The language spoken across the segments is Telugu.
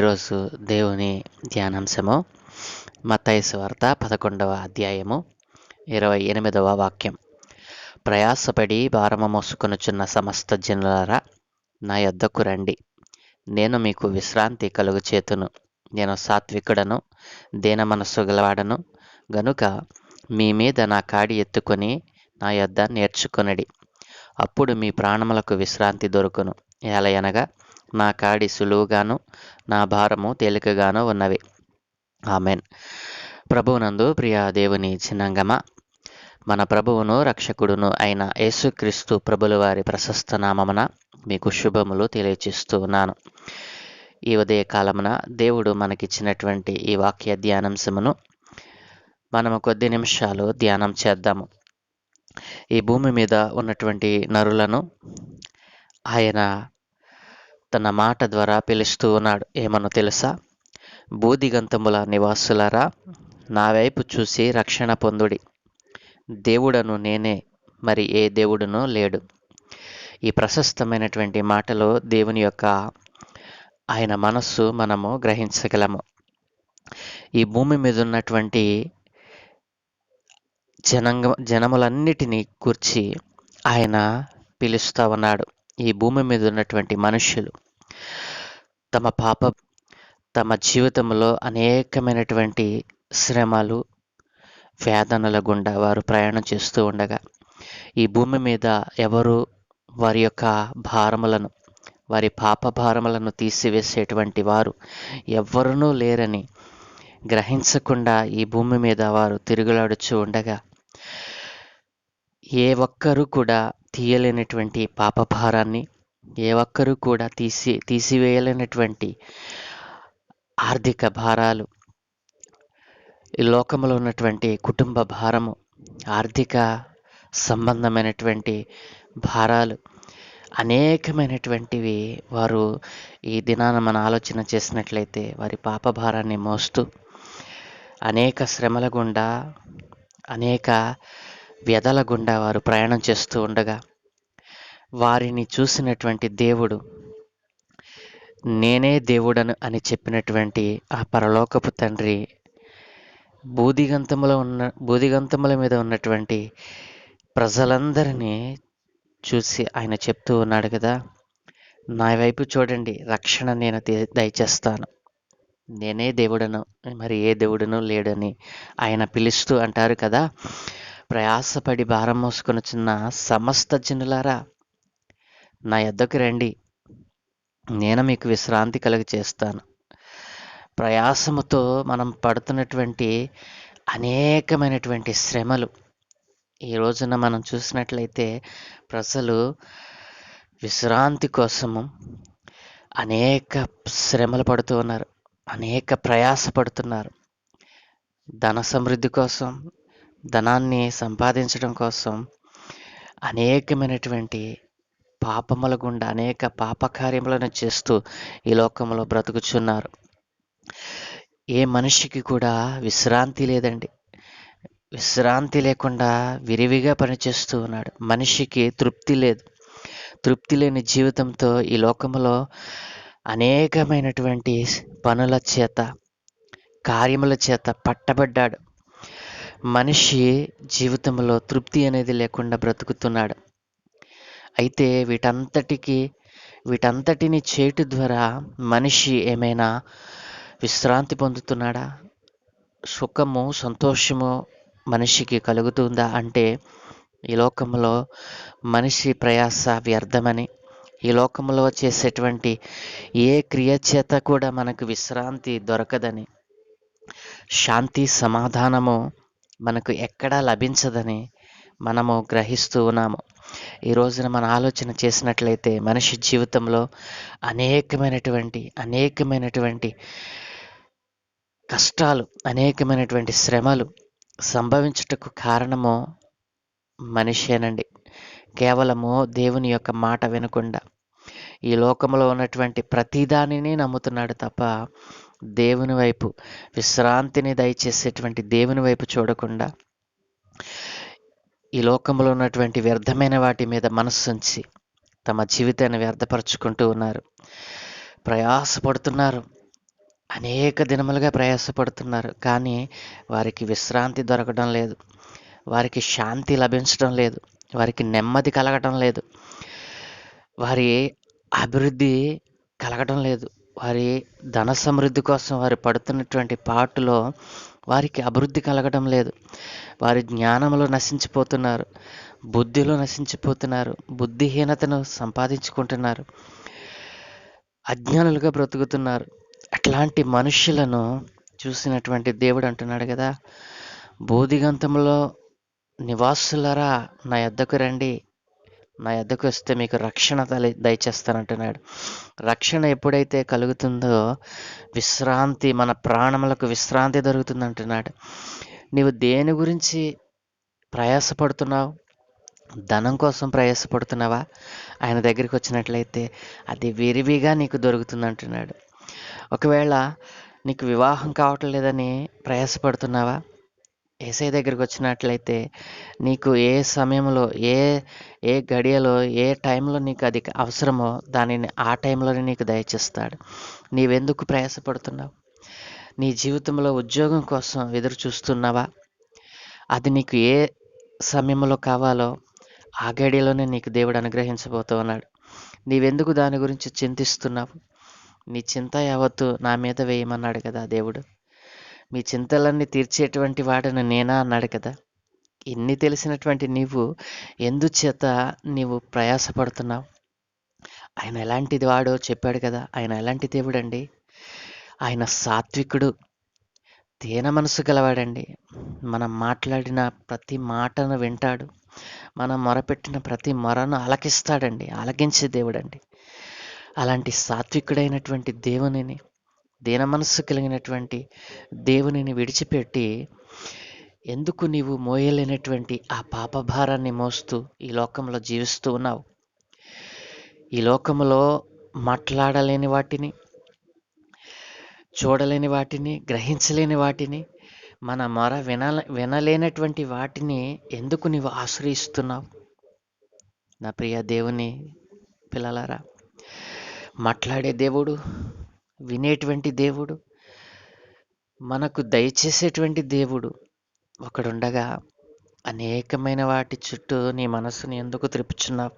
ఈరోజు దేవుని ధ్యానాంశము మత్తయి వార్త పదకొండవ అధ్యాయము ఇరవై ఎనిమిదవ వాక్యం. ప్రయాసపడి భారము మోసుకొనుచున్న సమస్త జనులారా నా యొద్దకు రండి. నేను మీకు విశ్రాంతి కలుగు చేతును నేను సాత్వికుడను దీన మనస్సు గలవాడను. గనుక మీ మీద నా కాడి ఎత్తుకొని నా యొద్ద నేర్చుకొనడి. అప్పుడు మీ ప్రాణములకు విశ్రాంతి దొరుకును. ఏలయనగా నా కాడి సులువుగాను నా భారము తేలికగాను ఉన్నవి. ఆమెన్. ప్రభువునందు ప్రియ దేవుని చిన్నంగమ మన ప్రభువును రక్షకుడును అయిన యేసుక్రీస్తు ప్రభుల వారి ప్రశస్త నామమున మీకు శుభములు తెలియచేస్తూ ఉన్నాను. ఈ ఉదయ కాలమున దేవుడు మనకిచ్చినటువంటి ఈ వాక్య ధ్యానాంశమును మనము కొద్ది నిమిషాలు ధ్యానం చేద్దాము. ఈ భూమి మీద ఉన్నటువంటి నరులను ఆయన తన మాట ద్వారా పిలుస్తూ ఉన్నాడు. ఏమనో తెలుసా? బూదిగంతముల నివాసులారా నా వైపు చూసి రక్షణ పొందుడి. దేవుడను నేనే మరి ఏ దేవుడునో లేడు. ఈ ప్రశస్తమైనటువంటి మాటలో దేవుని యొక్క ఆయన మనస్సు మనము గ్రహించగలము. ఈ భూమి మీద ఉన్నటువంటి జనంగ జనములన్నిటినీ కూర్చి ఆయన పిలుస్తూ ఉన్నాడు. ఈ భూమి మీద ఉన్నటువంటి మనుష్యులు తమ పాప తమ జీవితంలో అనేకమైనటువంటి శ్రమలు వేదనల గుండా వారు ప్రయాణం చేస్తూ ఉండగా ఈ భూమి మీద ఎవరు వారి యొక్క భారములను వారి పాప భారములను తీసివేసేటువంటి వారు ఎవ్వరునూ లేరని గ్రహించకుండా ఈ భూమి మీద వారు తిరుగులాడుచూ ఉండగా ఏ ఒక్కరు కూడా తీయలేనటువంటి పాప భారాన్ని ఏ ఒక్కరు కూడా తీసి తీసివేయలేనటువంటి ఆర్థిక భారాలు ఈ లోకంలో ఉన్నటువంటి కుటుంబ భారము ఆర్థిక సంబంధమైనటువంటి భారాలు అనేకమైనటువంటివి వారు ఈ దినాన మన ఆలోచన చేసినట్లయితే వారి పాప భారాన్ని మోస్తూ అనేక శ్రమల గుండా అనేక వ్యధల గుండా వారు ప్రయాణం చేస్తూ ఉండగా వారిని చూసినటువంటి దేవుడు నేనే దేవుడను అని చెప్పినటువంటి ఆ పరలోకపు తండ్రి బూదిగంతములో ఉన్న బూదిగంతముల మీద ఉన్నటువంటి ప్రజలందరినీ చూసి ఆయన చెప్తూ ఉన్నాడు కదా నా వైపు చూడండి రక్షణ నేను దయచేస్తాను. నేనే దేవుడను మరి ఏ దేవుడను లేడని ఆయన పిలుస్తూ అంటారు కదా ప్రయాసపడి భారం మోసుకొని చిన్న సమస్త జనులారా నా యొద్దకు రండి. నేను మీకు విశ్రాంతి కలుగ చేస్తాను ప్రయాసముతో మనం పడుతున్నటువంటి అనేకమైనటువంటి శ్రమలు. ఈ రోజున మనం చూసినట్లయితే ప్రజలు విశ్రాంతి కోసము అనేక శ్రమలు పడుతూ ఉన్నారు. అనేక ప్రయాస పడుతున్నారు ధన సమృద్ధి కోసం ధనాన్ని సంపాదించడం కోసం అనేకమైనటువంటి పాపముల గుండా అనేక పాపకార్యములను చేస్తూ ఈ లోకంలో బ్రతుకుచున్నారు. ఏ మనిషికి కూడా విశ్రాంతి లేదండి. విశ్రాంతి లేకుండా విరివిగా పనిచేస్తూ ఉన్నాడు. మనిషికి తృప్తి లేదు. తృప్తి లేని జీవితంతో ఈ లోకంలో అనేకమైనటువంటి పనుల చేత కార్యముల చేత పట్టబడ్డాడు. మనిషి జీవితంలో తృప్తి అనేది లేకుండా బ్రతుకుతున్నాడు. అయితే వీటంతటికి వీటంతటిని చేయటు ద్వారా మనిషి ఏమైనా విశ్రాంతి పొందుతున్నాడా? సుఖము సంతోషము మనిషికి కలుగుతుందా? అంటే ఈ లోకంలో మనిషి ప్రయాస వ్యర్థమని ఈ లోకంలో చేసేటువంటి ఏ క్రియ చేత కూడా మనకు విశ్రాంతి దొరకదని శాంతి సమాధానము మనకు ఎక్కడా లభించదని మనము గ్రహిస్తూ ఉన్నాము. ఈ రోజున మన ఆలోచన చేసినట్లయితే మనిషి జీవితంలో అనేకమైనటువంటి అనేకమైనటువంటి కష్టాలు అనేకమైనటువంటి శ్రమలు సంభవించుటకు కారణము మనిషేనండి. కేవలము దేవుని యొక్క మాట వినకుండా ఈ లోకంలో ఉన్నటువంటి ప్రతిదానిని నమ్ముతున్నాడు తప్ప దేవుని వైపు విశ్రాంతిని దయచేసేటువంటి దేవుని వైపు చూడకుండా ఈ లోకంలో ఉన్నటువంటి వ్యర్థమైన వాటి మీద మనస్సుంచి తమ జీవితాన్ని వ్యర్థపరుచుకుంటూ ఉన్నారు. ప్రయాసపడుతున్నారు. అనేక దినములుగా ప్రయాసపడుతున్నారు. కానీ వారికి విశ్రాంతి దొరకడం లేదు. వారికి శాంతి లభించడం లేదు. వారికి నెమ్మది కలగటం లేదు. వారి అభివృద్ధి కలగటం లేదు. వారి ధన సమృద్ధి కోసం వారు పడుతున్నటువంటి పాటులో వారికి అభివృద్ధి కలగడం లేదు. వారి జ్ఞానంలో నశించిపోతున్నారు. బుద్ధిలో నశించిపోతున్నారు. బుద్ధిహీనతను సంపాదించుకుంటున్నారు. అజ్ఞానులుగా బ్రతుకుతున్నారు. అట్లాంటి మనుషులను చూసినటువంటి దేవుడు అంటున్నాడు కదా బోధిగంతంలో నివాసులరా నా యొద్దకు రండి. నా ఎద్దకు వస్తే మీకు రక్షణ తల దయచేస్తానంటున్నాడు. రక్షణ ఎప్పుడైతే కలుగుతుందో విశ్రాంతి మన ప్రాణములకు విశ్రాంతి దొరుకుతుందంటున్నాడు. నీవు దేని గురించి ప్రయాసపడుతున్నావు? ధనం కోసం ప్రయాసపడుతున్నావా? ఆయన దగ్గరికి వచ్చినట్లయితే అది విరివిగా నీకు దొరుకుతుంది అంటున్నాడు ఒకవేళ నీకు వివాహం కావటం లేదని ప్రయాసపడుతున్నావా? ఏసై దగ్గరికి వచ్చినట్లయితే నీకు ఏ సమయంలో ఏ ఏ గడియలో ఏ టైంలో నీకు అది అవసరమో దానిని ఆ టైంలోనే నీకు దయచేస్తాడు. నీవెందుకు ప్రయాసపడుతున్నావు? నీ జీవితంలో ఉద్యోగం కోసం ఎదురు చూస్తున్నావా అది నీకు ఏ సమయంలో కావాలో ఆ గడియలోనే నీకు దేవుడు అనుగ్రహించబోతూ ఉన్నాడు. నీవెందుకు దాని గురించి చింతిస్తున్నావు? నీ చింత యావత్తు నా మీద వేయమన్నాడు కదా దేవుడు. మీ చింతలన్నీ తీర్చేటువంటి వాడను నేనా అన్నాడు కదా. ఇన్ని తెలిసినటువంటి నీవు ఎందుచేత నీవు ప్రయాసపడుతున్నావు? ఆయన ఎలాంటిది వాడో చెప్పాడు కదా. ఆయన ఎలాంటి దేవుడండి? ఆయన సాత్వికుడు తేన మనసు గలవాడండి. మనం మాట్లాడిన ప్రతి మాటను వింటాడు. మనం మొరపెట్టిన ప్రతి మొరను ఆలకిస్తాడండి. ఆలకించే దేవుడండి. అలాంటి సాత్వికుడైనటువంటి దేవునిని దీన మనస్సు కలిగినటువంటి దేవునిని విడిచిపెట్టి ఎందుకు నీవు మోయలేనటువంటి ఆ పాప భారాన్ని మోస్తూ ఈ లోకంలో జీవిస్తూ ఉన్నావు? ఈ లోకంలో మాట్లాడలేని వాటిని చూడలేని వాటిని గ్రహించలేని వాటిని మన మొర వినాల వినలేనటువంటి వాటిని ఎందుకు నీవు ఆశ్రయిస్తున్నావు? నా ప్రియ దేవుని పిల్లలారా మాట్లాడే దేవుడు వినేటువంటి దేవుడు మనకు దయచేసేటువంటి దేవుడు ఒకడుండగా అనేకమైన వాటి చుట్టూ నీ మనసుని ఎందుకు త్రిపుచున్నావు?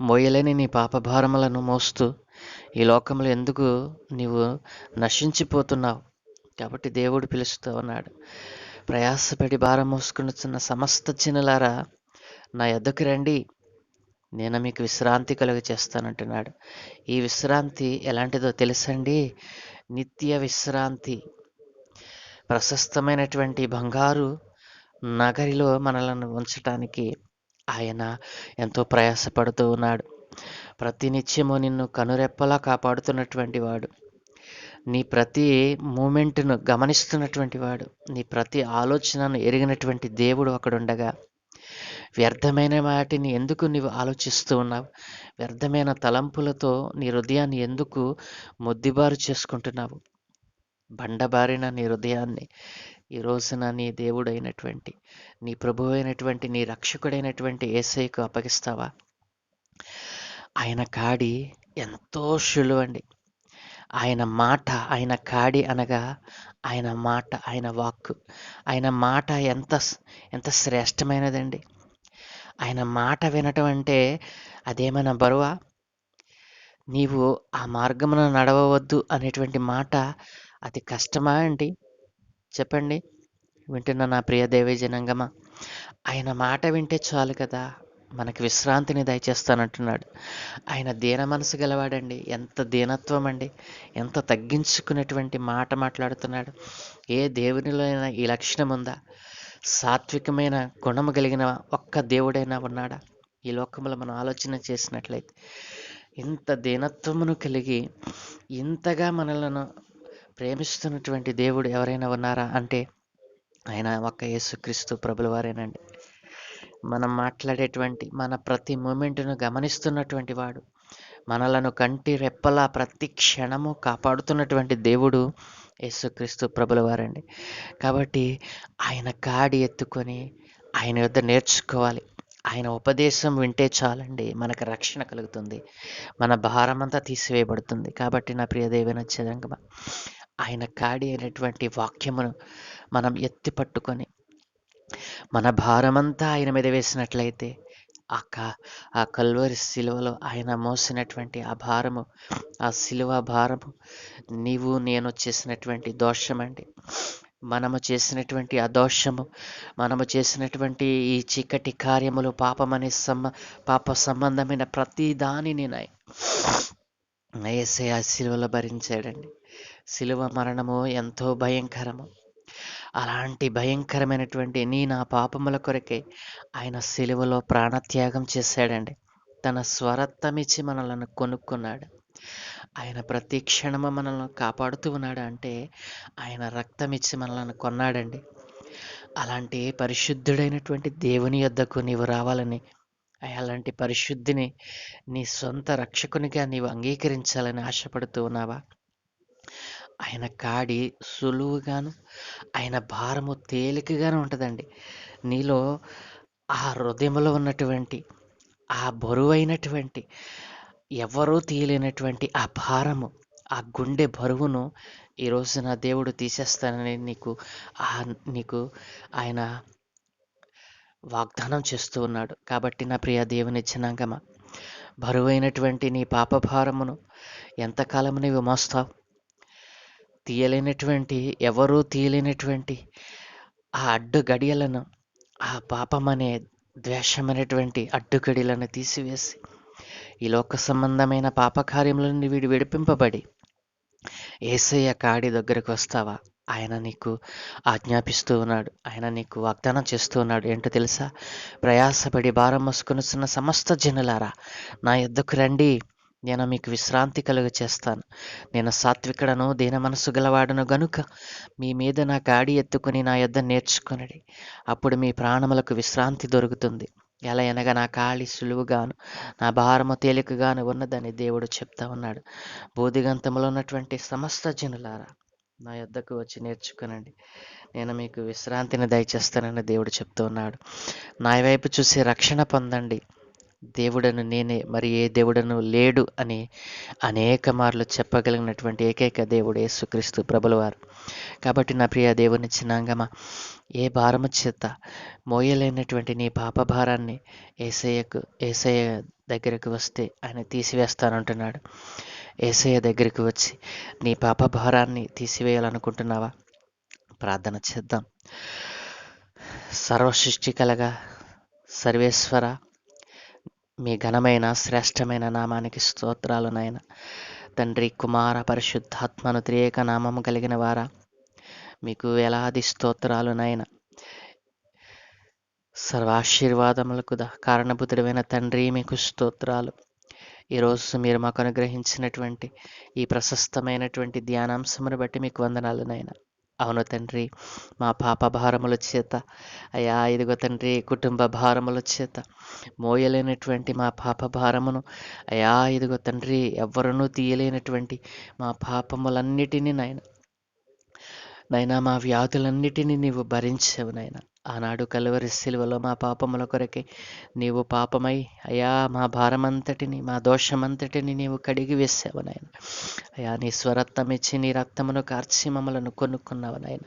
మోయలేని నీ పాపభారములను మోస్తూ ఈ లోకంలో ఎందుకు నీవు నశించిపోతున్నావు? కాబట్టి దేవుడు పిలుస్తూ ఉన్నాడు ప్రయాసపడి భారం మోసుకునిచున్న సమస్త చిన్నలారా నా ఎద్దకు రండి. నేను మీకు విశ్రాంతి కలుగ చేస్తానంటున్నాడు ఈ విశ్రాంతి ఎలాంటిదో తెలుసండి? నిత్య విశ్రాంతి. ప్రశస్తమైనటువంటి బంగారు నగరిలో మనలను ఉంచటానికి ఆయన ఎంతో ప్రయాసపడుతూ ఉన్నాడు. ప్రతి నిత్యము నిన్ను కనురెప్పలా కాపాడుతున్నటువంటి వాడు. నీ ప్రతి మూమెంట్ను గమనిస్తున్నటువంటి వాడు. నీ ప్రతి ఆలోచనను ఎరిగినటువంటి దేవుడు ఒకడుండగా వ్యర్థమైన వాటిని ఎందుకు నీవు ఆలోచిస్తూ ఉన్నావు? వ్యర్థమైన తలంపులతో నీ హృదయాన్ని ఎందుకు మొద్దిబారు చేసుకుంటున్నావు? బండబారిన నీ హృదయాన్ని ఈ రోజున నీ దేవుడైనటువంటి నీ ప్రభు అయినటువంటి నీ రక్షకుడైనటువంటి ఏసైకు అప్పగిస్తావా? ఆయన కాడి ఎంతో సులువండి. ఆయన మాట ఆయన కాడి అనగా ఆయన మాట ఆయన వాక్కు. ఆయన మాట ఎంత ఎంత శ్రేష్టమైనదండి. ఆయన మాట వినటం అంటే అదేమైనా బరువా? నీవు ఆ మార్గమున నడవవద్దు అనేటువంటి మాట అది కష్టమా అండి? చెప్పండి. వింటున్న నా ప్రియ దేవీ ఆయన మాట వింటే చాలు కదా. మనకి విశ్రాంతిని దయచేస్తానంటున్నాడు. ఆయన దీన మనసు గలవాడండి. ఎంత దీనత్వం అండి. ఎంత తగ్గించుకునేటువంటి మాట మాట్లాడుతున్నాడు. ఏ దేవునిలో అయినా ఈ లక్షణం ఉందా? సాత్వికమైన గుణము కలిగిన ఒక్క దేవుడైనా ఉన్నాడా? ఈ లోకంలో మనం ఆలోచన చేసినట్లయితే ఇంత దీనత్వమును కలిగి ఇంతగా మనలను ప్రేమిస్తున్నటువంటి దేవుడు ఎవరైనా ఉన్నారా? అంటే ఆయన ఒక్క యేసుక్రీస్తు ప్రభుల వారేనండి మనం మాట్లాడేటువంటి మన ప్రతి మూమెంట్ను గమనిస్తున్నటువంటి వాడు మనలను కంటి రెప్పలా ప్రతి క్షణము కాపాడుతున్నటువంటి దేవుడు యేసుక్రీస్తు ప్రభుల వారండి కాబట్టి ఆయన కాడి ఎత్తుకొని ఆయన యొద్ నేర్చుకోవాలి. ఆయన ఉపదేశం వింటే చాలండి మనకు రక్షణ కలుగుతుంది. మన భారమంతా తీసివేయబడుతుంది. కాబట్టి నా ప్రియ దేవన చదంగమ ఆయన కాడి అయినటువంటి వాక్యమును మనం ఎత్తి పట్టుకొని మన భారమంతా ఆయన మీద వేసినట్లయితే ఆ ఆ కల్వరి శిలువలో ఆయన మోసినటువంటి ఆ భారము ఆ శిలువ భారము నీవు నేను చేసినటువంటి దోషమండి మనము చేసినటువంటి ఆ దోషము మనము చేసినటువంటి ఈ చీకటి కార్యములు పాపమనే సమ్మ పాప సంబంధమైన ప్రతి దానిని ఏసే ఆ శిలువలో భరించాడండి. శిలువ మరణము ఎంతో భయంకరము. అలాంటి భయంకరమైనటువంటి నీ నా పాపముల కొరకే ఆయన శిలువలో ప్రాణత్యాగం చేశాడండి. తన స్వరత్వమిచ్చి మనలను కొనుక్కున్నాడు. ఆయన ప్రతి క్షణము మనల్ని కాపాడుతూ ఉన్నాడు అంటే ఆయన రక్తమిచ్చి మనల్ని కొన్నాడండి. అలాంటి పరిశుద్ధుడైనటువంటి దేవుని యొద్దకు నీవు రావాలని అలాంటి పరిశుద్ధిని నీ సొంత రక్షకునిగా నీవు అంగీకరించాలని ఆశపడుతూ ఉన్నావా? ఆయన కాడి సులువుగాను ఆయన భారము తేలికగాను ఉంటుందండి. నీలో ఆ హృదయంలో ఉన్నటువంటి ఆ బరువైనటువంటి ఎవరూ తీయలేనటువంటి ఆ భారము ఆ గుండె బరువును ఈరోజు నా దేవుడు తీసేస్తానని నీకు ఆ నీకు ఆయన వాగ్దానం చేస్తూ ఉన్నాడు. కాబట్టి నా ప్రియ దేవుని జనాంగమ బరువైనటువంటి నీ పాప భారమును ఎంతకాలము నీవు మోస్తావు? తీయలేనటువంటి ఎవరూ తీయలేనటువంటి ఆ అడ్డు గడియలను ఆ పాపమనే ద్వేషమైనటువంటి అడ్డుగడిలను తీసివేసి ఈ లోక సంబంధమైన పాపకార్యముల నుండి వీడు విడిపింపబడి ఏసయ్య కాడి దగ్గరకు వస్తావా? ఆయన నీకు ఆజ్ఞాపిస్తూ ఉన్నాడు. ఆయన నీకు వాగ్దానం చేస్తూ ఉన్నాడు. ఏంటో తెలుసా? ప్రయాసపడి భారం మసుకొనిస్తున్న సమస్త జనులారా నా ఎద్దుకు రండి. నేను మీకు విశ్రాంతి కలుగ చేస్తాను నేను సాత్వికుడను దీన మనసు గలవాడను గనుక మీ మీద నా కాడి ఎత్తుకొని నా యొద్ద నేర్చుకునడి. అప్పుడు మీ ప్రాణములకు విశ్రాంతి దొరుకుతుంది. ఎలా అనగా నా కాళి సులువుగాను నా భారము తేలికగాను ఉన్నదని దేవుడు చెప్తా ఉన్నాడు. బోధిగంతంలో ఉన్నటువంటి సమస్త జనులారా నా యొద్దకు వచ్చి నేర్చుకునండి. నేను మీకు విశ్రాంతిని దయచేస్తానని దేవుడు చెప్తూ ఉన్నాడు. నా వైపు చూసి రక్షణ పొందండి. దేవుడను నేనే మరి ఏ దేవుడను లేడు అని అనేక మార్లు చెప్పగలిగినటువంటి ఏకైక దేవుడు యేసుక్రీస్తు ప్రభులవారు. కాబట్టి నా ప్రియ దేవుని చిన్నాంగమ ఏ భారము చేత మోయలేనటువంటి నీ పాప భారాన్ని ఏసయ్యకు ఏసయ్య దగ్గరకు వస్తే ఆయన తీసివేస్తానంటున్నాడు. ఏసయ్య దగ్గరికి వచ్చి నీ పాప భారాన్ని తీసివేయాలనుకుంటున్నావా? ప్రార్థన చేద్దాం. సర్వసృష్టి కలగా సర్వేశ్వర మీ ఘనమైన శ్రేష్టమైన నామానికి స్తోత్రాలు నాయన. తండ్రి కుమార పరిశుద్ధాత్మను త్రియేక నామము కలిగిన వారా. మీకు వేలాది స్తోత్రాలు నాయన. సర్వాశీర్వాదములకు కారణభూతుడమైన తండ్రి మీకు స్తోత్రాలు. ఈరోజు మీరు మాకు అనుగ్రహించినటువంటి ఈ ప్రశస్తమైనటువంటి ధ్యానాంశమును బట్టి మీకు వందనాలు నాయన. అవును తండ్రి. మా పాప భారముల చేత అయా ఇదిగో తండ్రి కుటుంబ భారముల చేత మోయలేనటువంటి మా పాప భారమును అయా ఇదిగో తండ్రి ఎవ్వరూ తీయలేనటువంటి మా పాపములన్నిటినీ నాయన నైనా మా వ్యాధులన్నిటినీ నీవు భరించావు నాయన. ఆనాడు కలువరి సిలువలో మా పాపముల కొరకే నీవు పాపమై అయా మా భారమంతటిని మా దోషమంతటిని నీవు కడిగి వేసావు నాయన. అయా నీ స్వరత్వం ఇచ్చి నీ రక్తమును కార్చి మమ్మలను కొనుక్కున్నావు నాయన.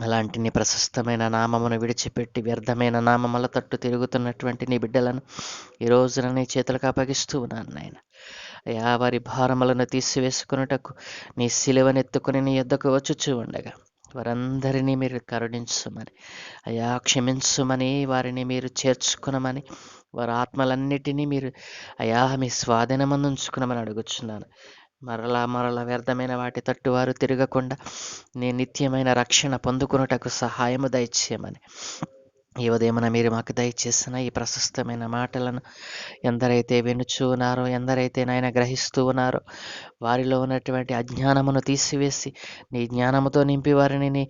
అలాంటి నీ ప్రశస్తమైన నామమును విడిచిపెట్టి వ్యర్థమైన నామముల తట్టు తిరుగుతున్నటువంటి నీ బిడ్డలను ఈ రోజున నీ చేతులకు అప్పగిస్తూ ఉన్నాను నాయన. అయా వారి భారములను తీసివేసుకున్నటకు నీ సిలువనెత్తుకుని నీ ఎద్దకు వచ్చుచూ ఉండగా వారందరినీ మీరు కరుణించుమని అయా క్షమించుమని వారిని మీరు చేర్చుకునమని వారి ఆత్మలన్నిటినీ మీరు అయా మీ స్వాధీనమని ఉంచుకునమని అడుగుచున్నాను. మరలా మరలా వ్యర్థమైన వాటి తట్టు వారు తిరగకుండా నీ నిత్యమైన రక్షణ పొందుకున్నటకు సహాయము దయచేయమని. ఈ ఉదయమున మీరు మాకు దయచేసిన ఈ ప్రశస్తమైన మాటలను ఎందరైతే వినుచూ ఉన్నారో ఎందరైతే నాయన గ్రహిస్తూ ఉన్నారో వారిలో ఉన్నటువంటి అజ్ఞానమును తీసివేసి నీ జ్ఞానముతో నింపి వారిని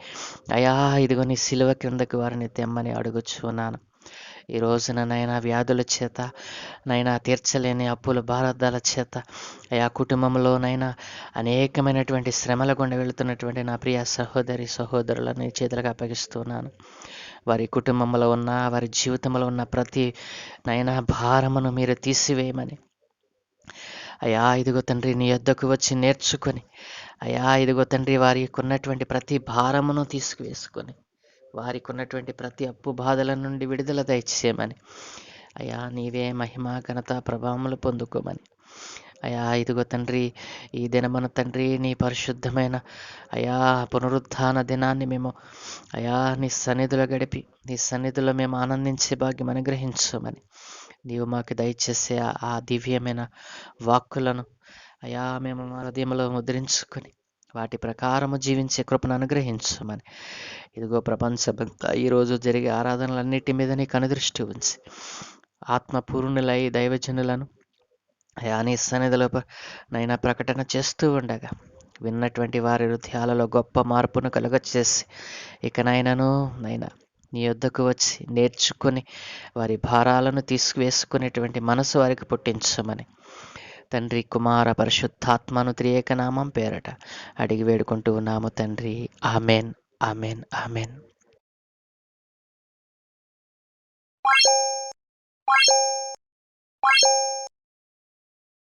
అయా ఇదిగో నీ సిలువ క్రిందకు వారిని తెమ్మని అడుగుచున్నాను ఈ రోజున నైనా వ్యాధుల చేత నైనా తీర్చలేని అప్పుల భారతాల చేత అయా కుటుంబంలోనైనా అనేకమైనటువంటి శ్రమల గుండా వెళుతున్నటువంటి నా ప్రియ సహోదరి సహోదరులను చేతులకు అప్పగిస్తున్నాను వారి కుటుంబంలో ఉన్న వారి జీవితంలో ఉన్న ప్రతి నైనా భారమును మీరు తీసివేయమని. అయా ఇదిగో తండ్రి నీ యొద్దకు వచ్చి నేర్చుకొని అయా ఇదిగో తండ్రి వారికి ఉన్నటువంటి ప్రతి భారమును తీసుకువేసుకొని వారికి ఉన్నటువంటి ప్రతి అప్పు బాధల నుండి విడుదల దయచేయమని. అయా నీవే మహిమ ఘనత ప్రభావములు పొందుకోమని. అయా ఇదిగో తండ్రి ఈ దినమున తండ్రి నీ పరిశుద్ధమైన అయా పునరుద్ధాన దినాన్ని మేము అయా నీ సన్నిధిలో గడిపి నీ సన్నిధిలో మేము ఆనందించే భాగ్యం అనుగ్రహించమని నీవు మాకు దయచేసే ఆ- దివ్యమైన వాక్కులను అయా మేము మా హృదయంలో ముద్రించుకొని వాటి ప్రకారము జీవించే కృపను అనుగ్రహించమని ఇదిగో ప్రపంచమంతా ఈరోజు జరిగే ఆరాధనలన్నిటి మీద నీకు కనుదృష్టి ఉంచి ఆత్మపూర్ణులై దైవజనులను యాని సన్నిధిలో నైనా ప్రకటన చేస్తూ ఉండగా విన్నటువంటి వారి హృదయాలలో గొప్ప మార్పును కలుగచేసి ఇక నైనను నైనా నీ యొద్దకు వచ్చి నేర్చుకుని వారి భారాలను తీసుకువేసుకునేటువంటి మనసు వారికి పుట్టించమని. తండ్రి కుమార పరిశుద్ధాత్మను త్రియేక నామం పేరట అడిగి వేడుకుంటూ ఉన్నాము తండ్రి. Amen amen amen.